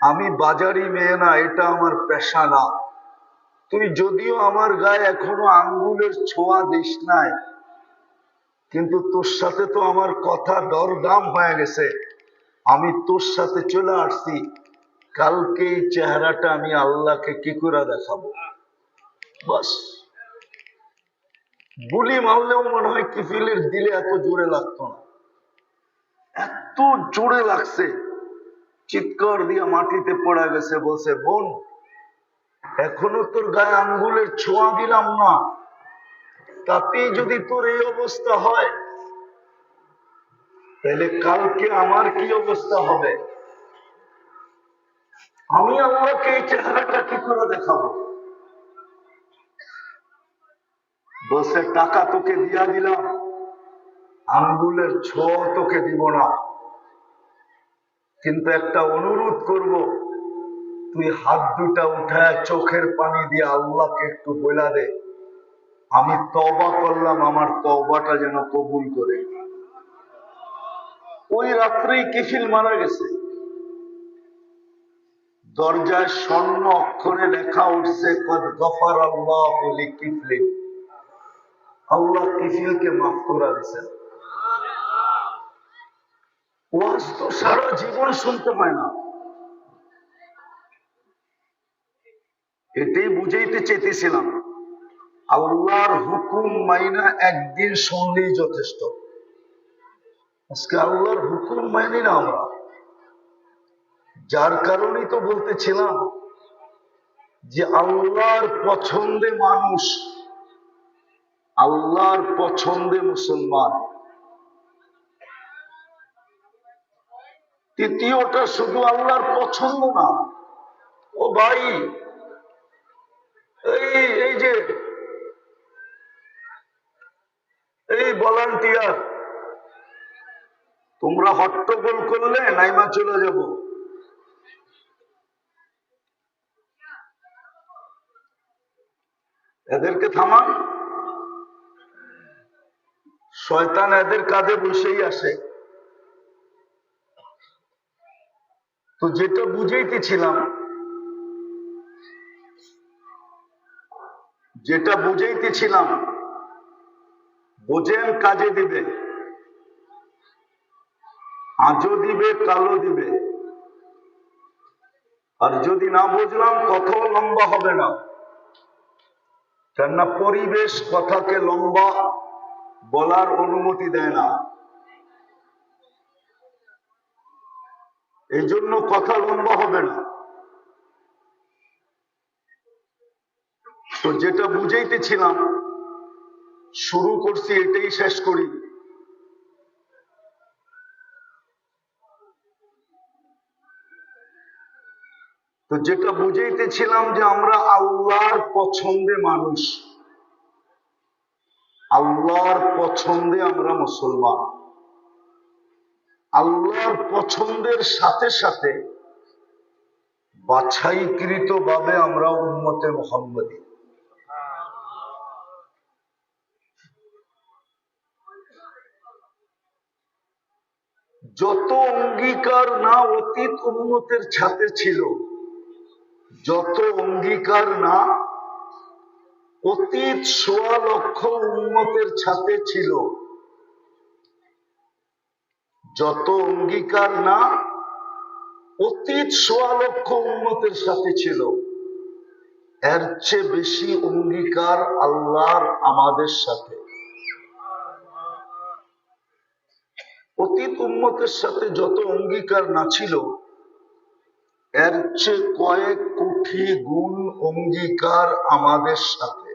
আমি বাজারি মেয়ে না, এটা আমার পেশা না। তুই যদিও আমার গায়ে এখনও আঙ্গুলের ছোঁয়া দিস নাই, কিন্তু তোর সাথে তো আমার কথা দরদাম হয়ে গেছে। আমি তোর সাথে চলে আসছি কালকে এই চেহারাটা আমি আল্লাহকে কি করে দেখাবো? বাস। গুলি মারলেও মনে হয় কিফিলের দিলে এত জোরে লাগতো না। এত জোরে লাগছে। চিৎকার দিয়ে মাটিতে পড়ে গেছে, বলছে, বোন, এখনও তোর গায়ে আঙ্গুলের ছোঁয়া দিলাম না। তাতেই যদি তোর এই অবস্থা হয়, তাহলে কালকে আমার কি অবস্থা হবে? আমি আল্লাহকে এই চেহারাটা কি করে দেখাবো? বসে টাকা তোকে দিয়া দিলাম, আঙ্গুলের ছোঁয়া তোকে দিব না। কিন্তু একটা অনুরোধ করব, তুই হাত দুটা উঠায় চোখের পানি দিয়ে আল্লাহকে একটু বলা দে। আমি তবা করলাম, আমার তবাটা যেন কবুল করে। ওই রাত্রেই কিফিল মারা গেছে। দরজায় স্বর্ণ অক্ষরে লেখা উঠছে, কদ গফার আল্লাহ কিফলিন আল্লাহ কিফিলকে মাফ করা দিয়েছেন। ওয়াজ তো সারা জীবন শুনতে পায় না। বুঝাইতে চেয়েছিলাম আল্লাহর হুকুম মাইনা একদিন শুনলেই যথেষ্ট। আজকে আল্লাহর হুকুম মাইনি না আমরা। যার কারণেই তো বলতেছিলাম যে আল্লাহর পছন্দে মানুষ, আল্লাহর পছন্দে মুসলমান। তৃতীয়টা শুধু আল্লাহর পছন্দ না। ও ভাই, এই এই যে, এই ভলান্টিয়ার তোমরা হট্টগোল করলে নাইমা চলে যাব। এদেরকে থামান। শয়তান এদের কাঁধে বসেই আসে। তো যেটা বুঝাইতেছিলাম যেটা বুঝাইতেছিলাম, বোঝেন কাজে দিবে, আজও দিবে কালো দিবে। আর যদি না বুঝলাম, কথাও লম্বা হবে না। কেননা পরিবেশ কথাকে লম্বা বলার অনুমতি দেয় না। এই জন্য কথা লম্বা হবে না। তো যেটা বুঝাইতেছিলাম, শুরু করছি, এটাই শেষ করি। তো যেটা বুঝাইতেছিলাম যে আমরা আল্লাহর পছন্দে মানুষ। আল্লাহর পছন্দে আমরা মুসলমান। আল্লাহর পছন্দের সাথে সাথে বাছাইকৃত ভাবে আমরা উন্মতে মোহাম্মদী। যত অঙ্গীকার না অতীত উন্মতের ছাতে ছিল, যত অঙ্গীকার না অতীত সোয়া লক্ষ উন্মতের ছাতে ছিল যত অঙ্গীকার না, অতীত সোয়া লক্ষ উন্মতের সাথে ছিল। এর চেয়ে বেশি অঙ্গীকার আল্লাহর আমাদের সাথে। অতীত উন্মতের সাথে যত অঙ্গীকার না ছিল, এর চেয়ে কয়েক কোটি গুণ অঙ্গীকার আমাদের সাথে।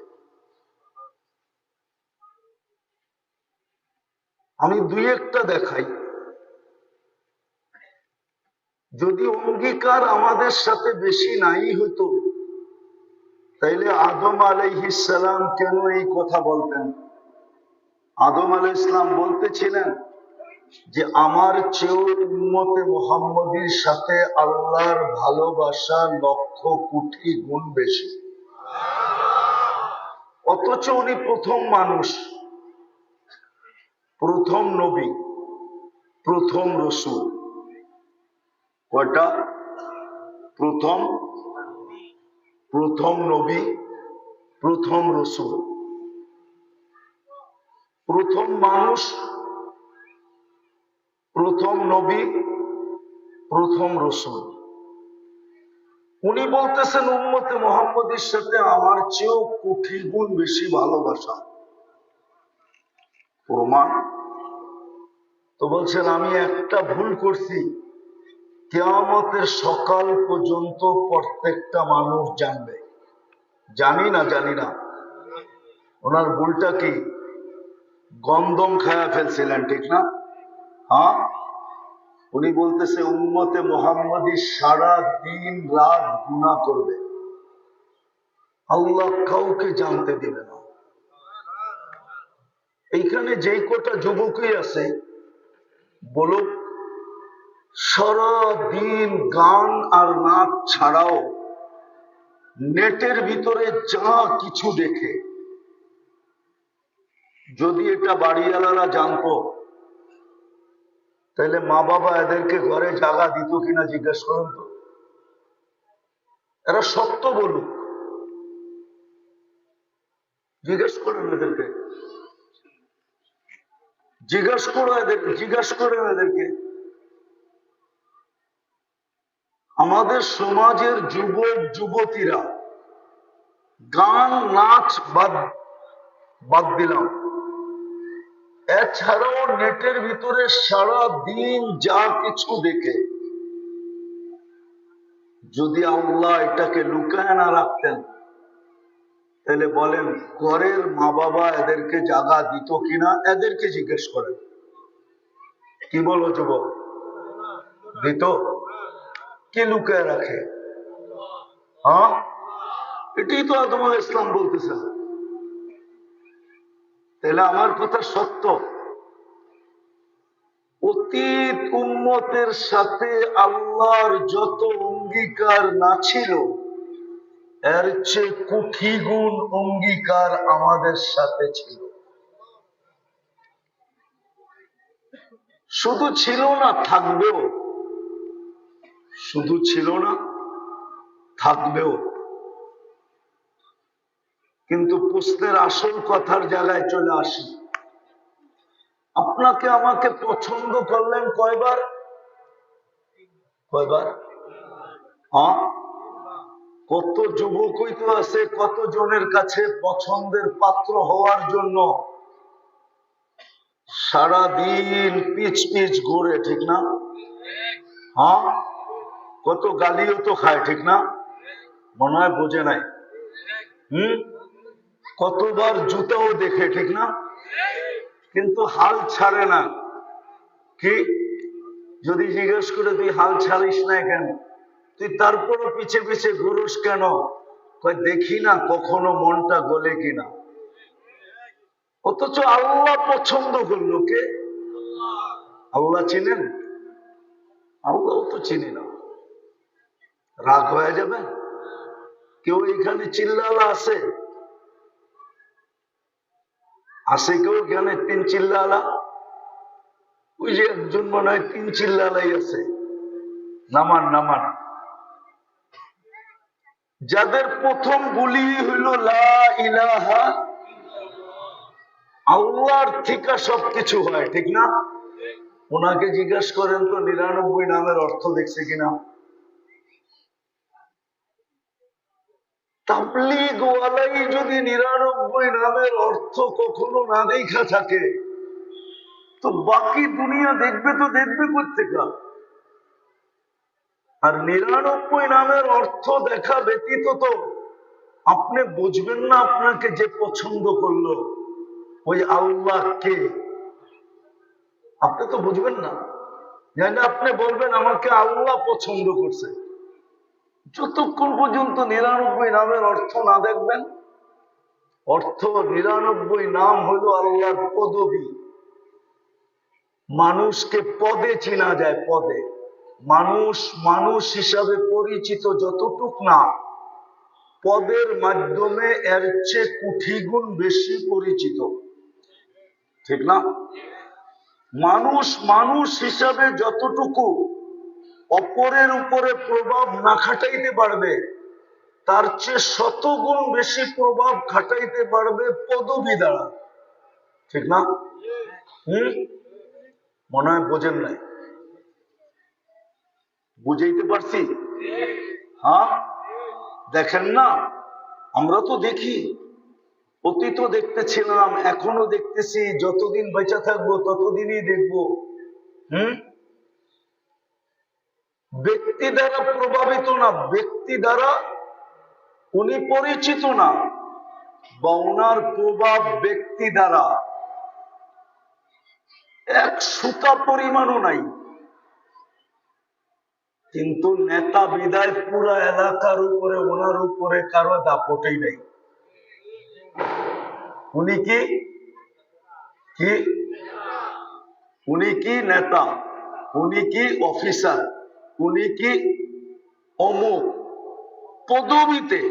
আমি দুই একটা দেখাই। যদি অঙ্গীকার আমাদের সাথে বেশি নাই হতো তাইলে আদম আলাইহিসালাম কেন এই কথা বলতেন? আদম আলাই ইসলাম বলতেছিলেন যে, আমার চেয়েও উন্মতে মোহাম্মদীর সাথে আল্লাহর ভালোবাসা লক্ষ কোটি গুণ বেশি। অথচ উনি প্রথম মানুষ, প্রথম নবী, প্রথম রসুল। কয়টা? প্রথম প্রথম নবী, প্রথম রসুল। প্রথম মানুষ, প্রথম নবী, প্রথম রসুল। উনি বলতেছেন, উম্মতে মোহাম্মদের সাথে আমার চেয়েও কোটি গুণ বেশি ভালোবাসা। প্রমাণ? তো বলছেন, আমি একটা ভুল করছি। কেয়ামতের সকাল পর্যন্ত প্রত্যেকটা মানুষ জানবে। জানি না জানি না। ওনার ভুলটা কি? গন্দম খায়া ফেলছিলেন, ঠিক না? হ্যাঁ? উনি বলতেছে, উম্মতে মোহাম্মদী সারা দিন রাত গুণা করবে। আল্লাহ কাউকে জানতে দিবে না। এইখানে যেই কটা যুবকই আছে, বলুক সারা দিন গান আর নাচ ছাড়াও নেটের ভিতরে যা কিছু দেখে। যদি এটা বাড়িওয়ালারা জানতো, তাহলে মা বাবা এদেরকে ঘরে জায়গা দিত কিনা জিজ্ঞেস করুন তো। এরা সত্য বলুক। জিজ্ঞেস করেন এদেরকে। জিজ্ঞাস করো এদেরকে জিজ্ঞাস করেন এদেরকে। আমাদের সমাজের যুবক, যুবতীরা গান, নাচ বাদ বাদ দিলাম। এছাড়াও নেটের ভিতরে সারা দিন যা কিছু দেখে, যদি আল্লাহ এটাকে লুকায় না রাখতেন, তাহলে বলেন, ঘরের মা বাবা এদেরকে জাগা দিত কিনা, এদেরকে জিজ্ঞেস করেন। কি বলো, যুবক? দিত? কে লুকায় রাখে? হ্যাঁ? এটাই তো আলাইহিস ইসলাম বলতেছেন তাহলে আমার কথা সত্য? অতীত উম্মতের সাথে আল্লাহর যত অঙ্গীকার না ছিল, এর চেয়ে কুঠি গুণ অঙ্গীকার আমাদের সাথে ছিল। শুধু ছিল না, থাকবেও। শুধু ছিল না, থাকবেও। কিন্তু প্রশ্নের আসল কথার জায়গায় চলে আসি। আপনাকে আমাকে পছন্দ করলেন কয়বার? কয়বার? হ্যাঁ? কত যুবকই তো আছে কত জনের কাছে পছন্দের পাত্র হওয়ার জন্য সারা দিন পিচ পিচ ঘুরে, ঠিক না? হ্যাঁ? কত গালিও তো খায়, ঠিক না? মনে হয় বোঝে নাই। হম? কতবার জুতাও দেখে, ঠিক না? কিন্তু হাল ছাড়ে না। কি? যদি জিজ্ঞেস করে তুই হাল ছাড়িস না কেন? তুই তারপরও পিছে পিছে ঘুরুস কেন? দেখি না কখনো মনটা গলে কিনা। অথচ আল্লাহ পছন্দ করল কে? আল্লাহ। চিনেন? আল্লাহ তো চিনি না। রাগ হয়ে যাবে? কেউ এখানে চিল্লালা আছে? আছে কেউ এখানে তিন চিল্লালা? ওই যে একজন মনে হয় তিন চিল্লালাই আছে। নামান নামান। যাদের প্রথম বলি হইল ইলাহা আল্লাহর থেকে সবকিছু হয় ঠিক না? ওনাকে জিজ্ঞেস করেন তো, নিরানব্বই নামের অর্থ দেখছে কিনা? তাবলিগ ওয়ালাই যদি নিরানব্বই নামের অর্থ কখনো না দেখা থাকে, তো বাকি দুনিয়া দেখবে তো দেখবে কোথেকা আর নিরানব্বই নামের অর্থ দেখা ব্যতীত তো আপনি বুঝবেন না আপনাকে যে পছন্দ করল, ওই আল্লাহ কে? আপনি তো বুঝবেন না। জানি আপনি বলবেন আমাকে আল্লাহ পছন্দ করছে। যতক্ষণ পর্যন্ত নিরানব্বই নামের অর্থ না দেখবেন, অর্থ নিরানব্বই নাম হলো আল্লাহর পদবী। মানুষকে পদে চেনা যায়, পদে। মানুষ মানুষ হিসাবে পরিচিত যতটুক না, পদের মাধ্যমে এর চেয়ে কুঠি গুণ বেশি পরিচিত। ঠিক না? মানুষ মানুষ হিসাবে যতটুকু অপরের উপরে প্রভাব না খাটাইতে পারবে, তার চেয়ে শতগুণ বেশি প্রভাব খাটাইতে পারবে পদবী দ্বারা। ঠিক না? হম? মনে হয় বোঝেন নাই। বুঝাইতে পারছি? হ্যাঁ? দেখেন না, আমরা তো দেখি। অতীত দেখতেছিলাম, এখনও দেখতেছি, যতদিন বেঁচে থাকব ততদিনই দেখব। হুম? ব্যক্তি দ্বারা প্রভাবিত না, ব্যক্তি দ্বারা উনি পরিচিত না। বা ওনার প্রভাব ব্যক্তি দ্বারা। এক সুতা পরিমাণও নাই। কিন্তু নেতা বিদায় পুরা এলাকার উপরে, ওনার উপরে কারও দাপটেই নেই। উনি কি? উনি কি নেতা? উনি কি অফিসার? উনি কি অমুক পদবিতে।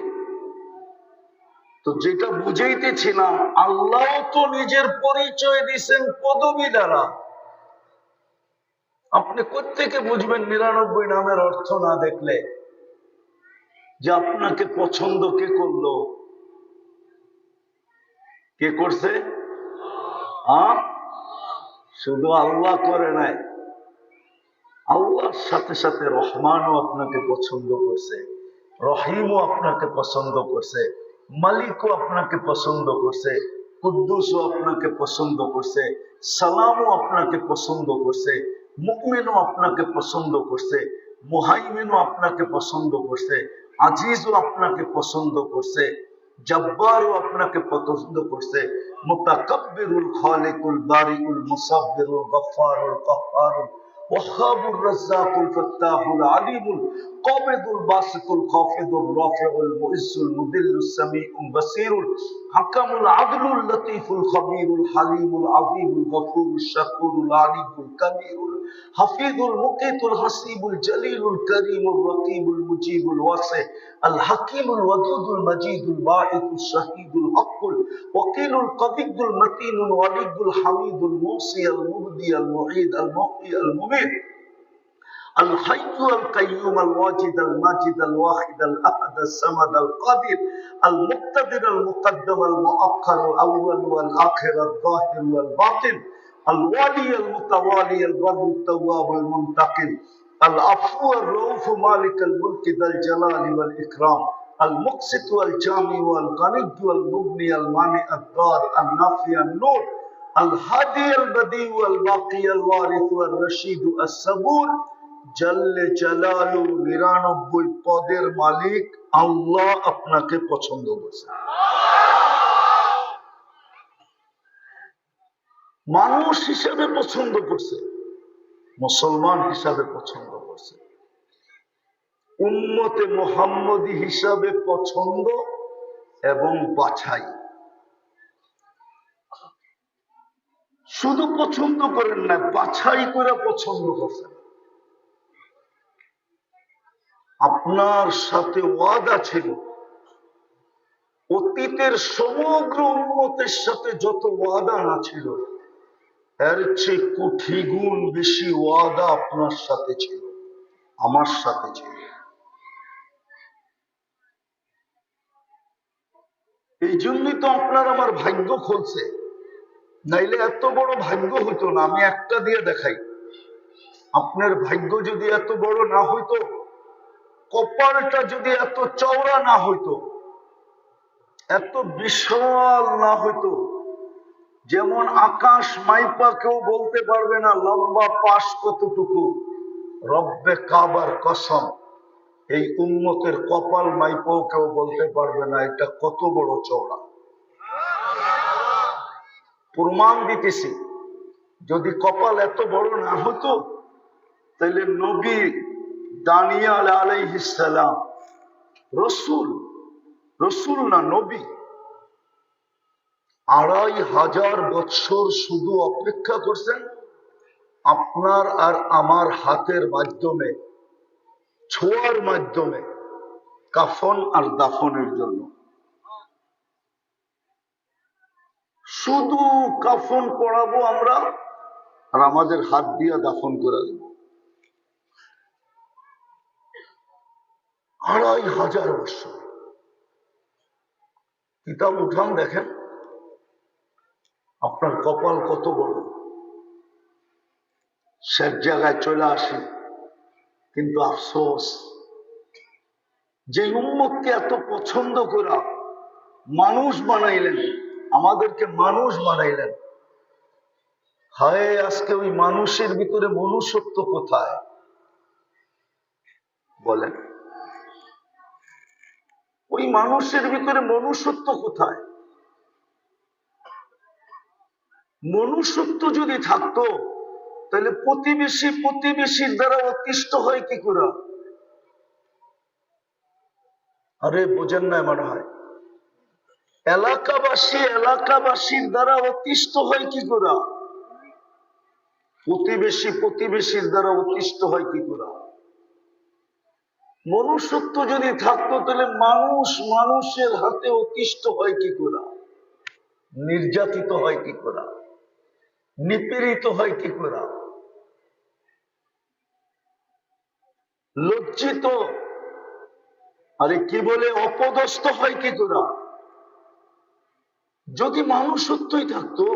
তো যেটা বুঝাইতেছিলাম, আল্লাহ তো নিজের পরিচয় দিছেন পদবি দ্বারা। আপনি কোথেকে বুঝবেন নিরানব্বই নামের অর্থ না দেখলে? যে আপনাকে পছন্দ কে করল? কে করছে? শুধু আল্লাহ করে নাই। সাথে সাথে রহমানও আপনাকে পছন্দ করছে, রহিমও আপনাকে পছন্দ করছে, মালিকও আপনাকে পছন্দ করছে, কুদ্দুসও আপনাকে পছন্দ করছে, সালামও আপনাকে পছন্দ করছে মুকমিনও আপনাকে পছন্দ করছে, মুহাইমিনও আপনাকে পছন্দ করছে, আজিজও আপনাকে পছন্দ করছে, জব্বারও আপনাকে পছন্দ করছে, মুতাকাব্বিরুল খালিকুল বারিকুল মুসাব্বিরুল গফফারুল কাহ্হারুল وهاب الرزاق الفتاح العليم القابض الباسط الخافض الرافع المؤز المذل السميع البصير الحكم العدل اللطيف الخبير الحليم العظيم الغفور الشكور العليم الكبير الحفيظ المقيت الحسيب الجليل الكريم الرقيب المجيب الواسع الحكيم الودود المجيد الباعث الشهيد الحق الوكيل القوي المتين الولي الحميد الموصي المبدي المعيد المحيي المميت الحي القيوم الواجد الماجد الواحد الأحد الصمد القادر المقتدر المقدم المؤخر الأول والآخر الظاهر والباطن الوالي المتوالي البر التواب المنتقم العفو الرؤوف مالك الملك ذا الجلال والإكرام المقسط والجامع والغني والمغني المانع الدار النافي النور الهادي البديع والباقي الوارث والرشيد الصبور জাল্লে জালালু নিরানব্বই পদের মালিক আল্লাহ আপনাকে পছন্দ করছে। মানুষ হিসাবে পছন্দ করছে, মুসলমান হিসাবে পছন্দ করছে। উন্মতে মোহাম্মদী হিসাবে পছন্দ এবং বাছাই। শুধু পছন্দ করেন না, বাছাই করে পছন্দ করছেন। আপনার সাথে ওয়াদা ছিল। অতীতের সমগ্র উন্মতের সাথে যত ওয়াদা না ছিল, এর চেয়ে কোটি গুণ বেশি ওয়াদা আপনার সাথে ছিল, আমার সাথে ছিল। এই জন্যই তো আপনার আমার ভাগ্য খুলছে। নাইলে এত বড় ভাগ্য হইতো না, আমি একটা দিয়ে দেখাই। আপনার ভাগ্য যদি এত বড় না হইতো কপালটা যদি এত চওড়া না হইতো, এত বিশাল না হইতো, যেমন আকাশ মাইপা কেউ বলতে পারবে না লম্বা পাশ কতটুকু, রব্বে কাবার কসম, এই উন্মতের কপাল মাইপাও কেউ বলতে পারবে না, এটা কত বড় চওড়া। প্রমাণ দিতেছি, যদি কপাল এত বড় না হতো, তাহলে নবী দানিয়াল রসুল রসুল না নবী? আড়াই হাজার শুধু অপেক্ষা করছেন আপনার আর আমার হাতের মাধ্যমে, ছোঁয়ার মাধ্যমে, কাফন আর দাফনের জন্য। শুধু কাফন পড়াবো আমরা আর আমাদের হাত দিয়া দাফন করে আড়াই হাজার বছর। কিতাব উঠান দেখেন, আপনার কপাল কত বড়। শেষ জায়গায় চলে আসে, কিন্তু আফসোস, যে উম্মতকে এত পছন্দ করা মানুষ বানাইলেন, আমাদেরকে মানুষ বানাইলেন। হায়, আজকে ওই মানুষের ভিতরে মনুষ্যত্ব কোথায়? বলেন। ওই মানুষের ভিতরে মনুষ্যত্ব কোথায়? মনুষ্যত্ব যদি থাকতো, তাহলে প্রতিবেশী প্রতিবেশীর দ্বারা অতিষ্ঠ হয় কি করে? আরে বোঝেন না মনে হয় এলাকাবাসী এলাকাবাসীর দ্বারা অতিষ্ঠ হয় কি করে? প্রতিবেশী প্রতিবেশীর দ্বারা অতিষ্ঠ হয় কি করে? মনুষ্যত্ব যদি থাকতো, তাহলে মানুষ মানুষের হাতে অতিষ্ঠ হয় কি করে? নির্যাতিত হয় কি করে? নিপীড়িত হয় কি করে? লজ্জিত। আরে কি বলে, অপদস্থ হয় কি করে? যদি মানুষত্বই থাকতো,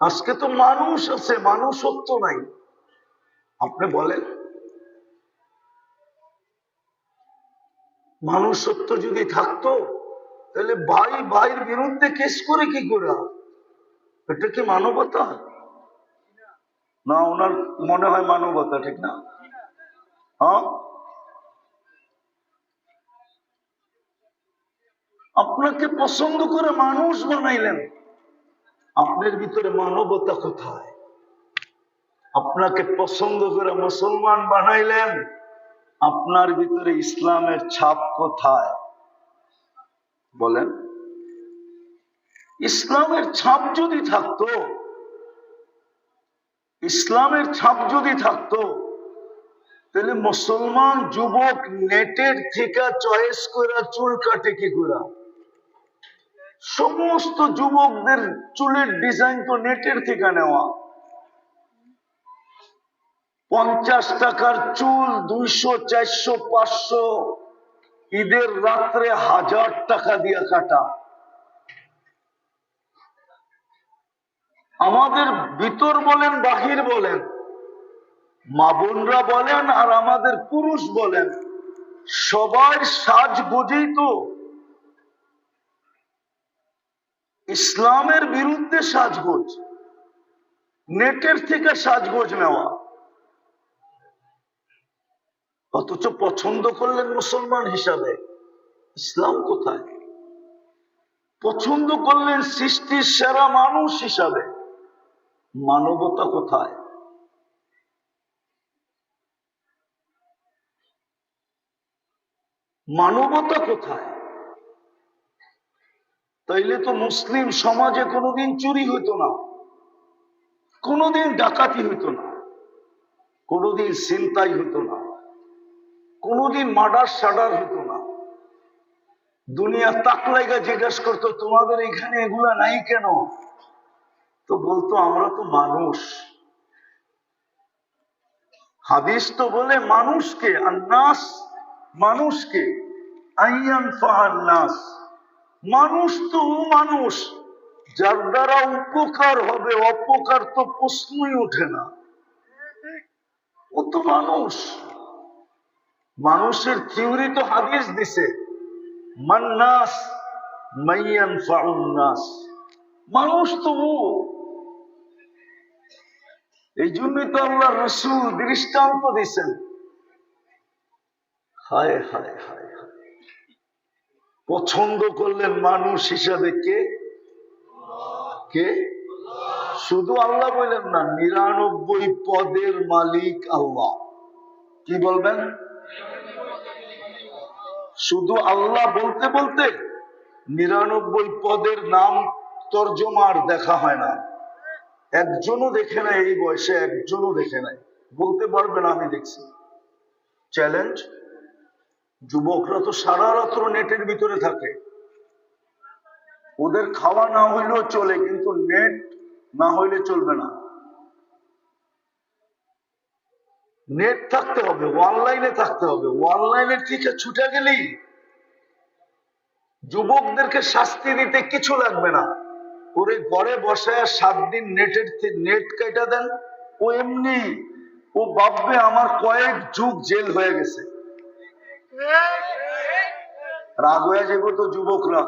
আজকে তো মানুষ আছে মানুষত্ব নাই। আপনি বলেন মানুষত্ব যদি থাকতো, তাহলে ভাই ভাইয়ের বিরুদ্ধে কেস করে কি করে এটা কি মানবতা? না, ওনার মনে হয় মানবতা, ঠিক না? হ্যাঁ? আপনাকে পছন্দ করে মানুষ বানাইলেন। আপনার ভিতরে মানবতা কোথায়? আপনাকে পছন্দ করে মুসলমান বানাইলেন। আপনার ভিতরে ইসলামের ছাপ কোথায়? বলেন। ইসলামের ছাপ যদি থাকতো, ইসলামের ছাপ যদি থাকতো, তাহলে মুসলমান যুবক নেটের থেকে চয়েস করে চুল কাটে কি করে সমস্ত যুবকদের চুলের ডিজাইন তো নেটের থেকে নেওয়া। পঞ্চাশ টাকার চুল, দুইশো, চারশো, পাঁচশো। ঈদের রাত্রে হাজার টাকা দিয়ে কাটা। আমাদের ভিতর বলেন, বাহির বলেন, মা বোনরা বলেন আর আমাদের পুরুষ বলেন সবার সাজ বুঝেই তো। ইসলামের বিরুদ্ধে সাজগোজ, নেটের থেকে সাজগোজ নেওয়া। অথচ পছন্দ করলেন মুসলমান হিসাবে। ইসলাম কোথায়? পছন্দ করলেন সৃষ্টির সেরা মানুষ হিসাবে। মানবতা কোথায়? মানবতা কোথায়? তাইলে তো মুসলিম সমাজে কোনোদিন চুরি হইতো না। কোনোদিন ডাকাতি হইতো না। কোনোদিন চিন্তাই হইতো না। কোনোদিন মার্ডার সাডার হইতো না। দুনিয়া তাকলাইগা জিজ্ঞেস করতো, তোমাদের এখানে এগুলা নাই কেন? তো বলতো, আমরা তো মানুষ। হাদিস তো বলে মানুষকে আর নাস মানুষকে ফাহার মানুষ তো মানুষ, যার দ্বারা উপকার হবে, অপকার তো প্রশ্নই ওঠে না। ও তো মানুষ। মানুষের থিওরি তো হাদিস দিছে। মান্নাস মাইয়ান নাস। মানুষ তো এই জন্যই তো আল্লাহ রসুল দৃষ্টান্ত দিছেন। হায় হায় হায়। পছন্দ করলেন মানুষ হিসাবে কে? কে? শুধু আল্লাহ বললেন না, নিরানব্বই পদের মালিক আল্লাহ। কি বলবেন? শুধু আল্লাহ বলতে বলতে নিরানব্বই পদের নাম তর্জমার দেখা হয় না। একজনও দেখে নাই এই বয়সে, একজনও দেখে নাই। বলতে পারবে না, আমি দেখছি। চ্যালেঞ্জ যুবকরা তো সারা রাত্র নেটের ভিতরে থাকে। ওদের খাওয়া না হইলেও চলে, কিন্তু নেট না হইলে চলবে না। নেট থাকতে হবে অনলাইনে থাকতে হবে। অনলাইনে থেকে ছুটে গেলি যুবকদেরকে শাস্তি দিতে কিছু লাগবে না। ওরে ঘরে বসে সাত দিন নেটের নেট কেটে দেন। ও এমনি, ও ভাববে আমার কয়েক যুগ জেল হয়ে গেছে। রাগ হয়ে যাব তো যুবকরা।